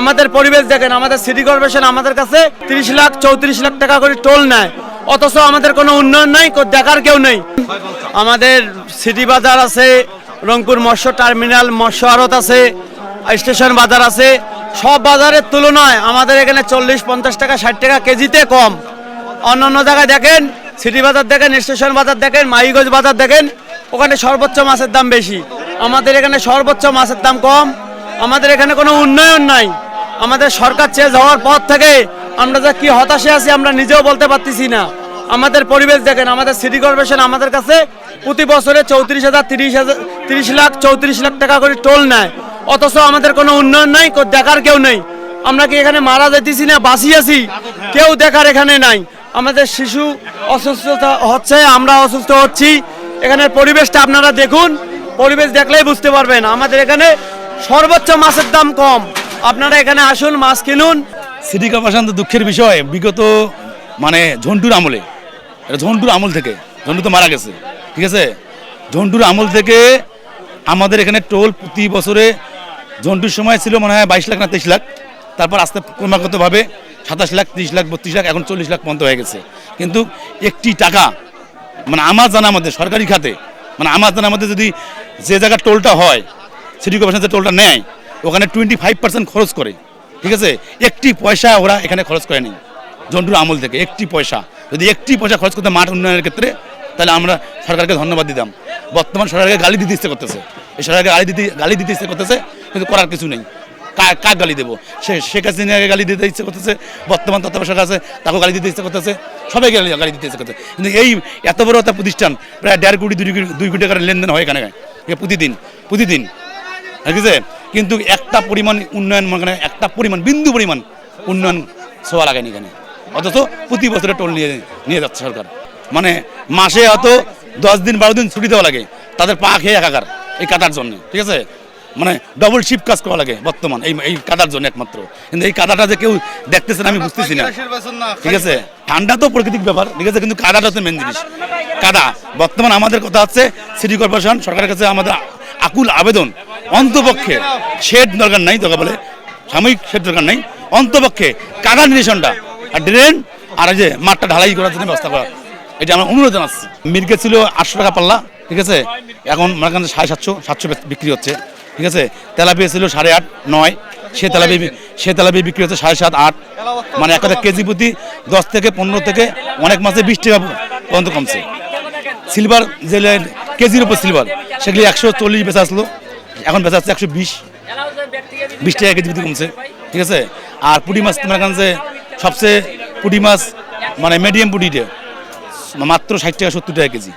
আমাদের পরিবেশ দেখেন, আমাদের সিটি কর্পোরেশন আমাদের কাছে তিরিশ লাখ চৌত্রিশ লাখ টাকা করে টোল নেয়। অথচ আমাদের কোনো উন্নয়ন নাই দেখার কেউ নেই। আমাদের সিটি বাজার আছে, রংপুর মৎস্য টার্মিনাল মৎস্য আড়ত আছে স্টেশন বাজার আছে। সব বাজারের তুলনায় আমাদের এখানে চল্লিশ, পঞ্চাশ টাকা, ষাট টাকা কেজিতে কম। অন্য অন্য জায়গায় দেখেন সিটি বাজার দেখেন স্টেশন বাজার দেখেন মাইগঞ্জ বাজার দেখেন, ওখানে সর্বোচ্চ মাছের দাম বেশি। আমাদের এখানে সর্বোচ্চ মাছের দাম কম। আমাদের এখানে কোনো উন্নয়ন নাই। আমাদের সরকার চেঞ্জ হওয়ার পর থেকে আমরা যে কি হতাশে আছি আমরা নিজেও বলতে পারতেছি না। আমাদের পরিবেশ দেখেন, আমাদের সিটি কর্পোরেশন আমাদের কাছে প্রতি বছরে চৌত্রিশ হাজার, তিরিশ হাজার, তিরিশ লাখ, চৌত্রিশ লাখ টাকা করে টোল নেয়। অথচ আমাদের কোনো উন্নয়ন নাই দেখার কেউ নেই। আমরা কি এখানে মারা যেতেছি না বাঁচি আছি? কেউ দেখার এখানে নাই। আমাদের শিশু অসুস্থতা হচ্ছে, আমরা অসুস্থ হচ্ছি। এখানের পরিবেশটা আপনারা দেখুন, পরিবেশ দেখলেই বুঝতে পারবেন। আমাদের এখানে সর্বোচ্চ মাছের দাম কম। আপনারা এখানে আসুন, মাছ কিনুন। সিটি কর্পোরেশন তো দুঃখের বিষয়। বিগত মানে ঝন্টুর আমলে। এটা ঝন্টুর আমল থেকে। ঝন্টু তো মারা গেছে। ঠিক আছে? ঝন্টুর আমল থেকে আমাদের এখানে টোল প্রতি বছরে ঝন্টুর সময় ছিল মনে হয় বাইশ লাখ না তেইশ লাখ। তারপর আস্তে ক্রমাগতভাবে সাতাশ লাখ, তিরিশ লাখ, বত্রিশ লাখ, এখন চল্লিশ লাখ পর্যন্ত হয়ে গেছে। কিন্তু একটি টাকা মানে আমার জানা মধ্যে সরকারি খাতে মানে আমার জানা মধ্যে যদি যে জায়গার টোলটা হয়, সিটি কর্পোরেশন যে টোলটা নেয় ওখানে টোয়েন্টি ফাইভ পার্সেন্ট খরচ করে, ঠিক আছে? একটি পয়সা ওরা এখানে খরচ করে নেই, জন্টুর আমল থেকে, একটি পয়সা। যদি একটি পয়সা খরচ করতে মাঠ উন্নয়নের ক্ষেত্রে, তাহলে আমরা সরকারকে ধন্যবাদ দিতাম। বর্তমান সরকারকে গালি দিতে ইচ্ছে করতেছে। এই সরকারকে গালি দিতে গালি দিতে ইচ্ছে করতেছে, কিন্তু করার কিছু নেই। কাক গালি দেবো? সে শেখ হাসিনাকে গালি দিতে ইচ্ছে করতেছে, বর্তমান তত্ত্বাবধায়ক আছে, তাকেও গালি দিতে ইচ্ছে করতেছে, সবাইকে গালি গালি দিতে ইচ্ছে করতেছে। কিন্তু এই এত বড় একটা প্রতিষ্ঠান, প্রায় দেড় কোটি, দুই কোটি দুই কোটি টাকার লেনদেন হয় এখানে। প্রতিদিন প্রতিদিন, ঠিক আছে? কিন্তু একটা পরিমাণ উন্নয়ন মানে একটা পরিমাণ, বিন্দু পরিমাণ উন্নয়ন ছোঁয়া লাগেনি এখানে। অথচ প্রতি বছরে টোল নিয়ে নিয়ে যাচ্ছে সরকার। মানে মাসে হয়ত দশ দিন, বারো দিন ছুটি দেওয়া লাগে, তাদের পা খেয়ে একাকার এই কাটার জন্য, ঠিক আছে? মানে ডবল শিফট কাজ করা লাগে বর্তমান, এই এই কাদার জন্য একমাত্র। কিন্তু এই কাদাটা যে কেউ দেখতেছে না, আমি বুঝতেছি না। ঠিক আছে? ঠান্ডা তো প্রাকৃতিক ব্যাপার, ঠিক আছে? কিন্তু কাদাটা হচ্ছে মেন জিনিস। কাদা, বর্তমান আমাদের কথা হচ্ছে সিটি কর্পোরেশন সরকারের কাছে আমাদের আকুল আবেদন অন্তপক্ষে শেড দরকার নাই, দরকার বলে সাময়িক শেড দরকার নাই। অন্তপক্ষে কাদা নিরেশনটা আর ড্রেন, আর যে মাঠটা ঢালাই করার জন্য ব্যবস্থা করা। এটা আমরা অনুরোধ জানাচ্ছি। মির্গে ছিল আটশো টাকা পাল্লা, ঠিক আছে? এখন আমার কাছে সাড়ে সাতশো সাতশো বিক্রি হচ্ছে, ঠিক আছে? তেলাপিয়া ছিল সাড়ে আট, নয়। সে তেলাপি সে তেলাপি বিক্রি হচ্ছে সাড়ে সাত, আট। মানে এক কথা কেজি প্রতি দশ থেকে পনেরো থেকে অনেক মাসে বিশ টাকা পর্যন্ত কমছে। সিলভার যে কেজির উপর সিলভার, সেগুলি একশো চল্লিশ বেচা আসলো। এখন বেচা হচ্ছে একশো বিশ। বিশ টাকা কেজি বিক্রি কমছে, ঠিক আছে? আর পুঁটি মাছ তোমার কাছে সবচেয়ে পুটি মাছ মানে মিডিয়াম পুঁটিটা মাত্র ষাট টাকা, সত্তর টাকা কেজি।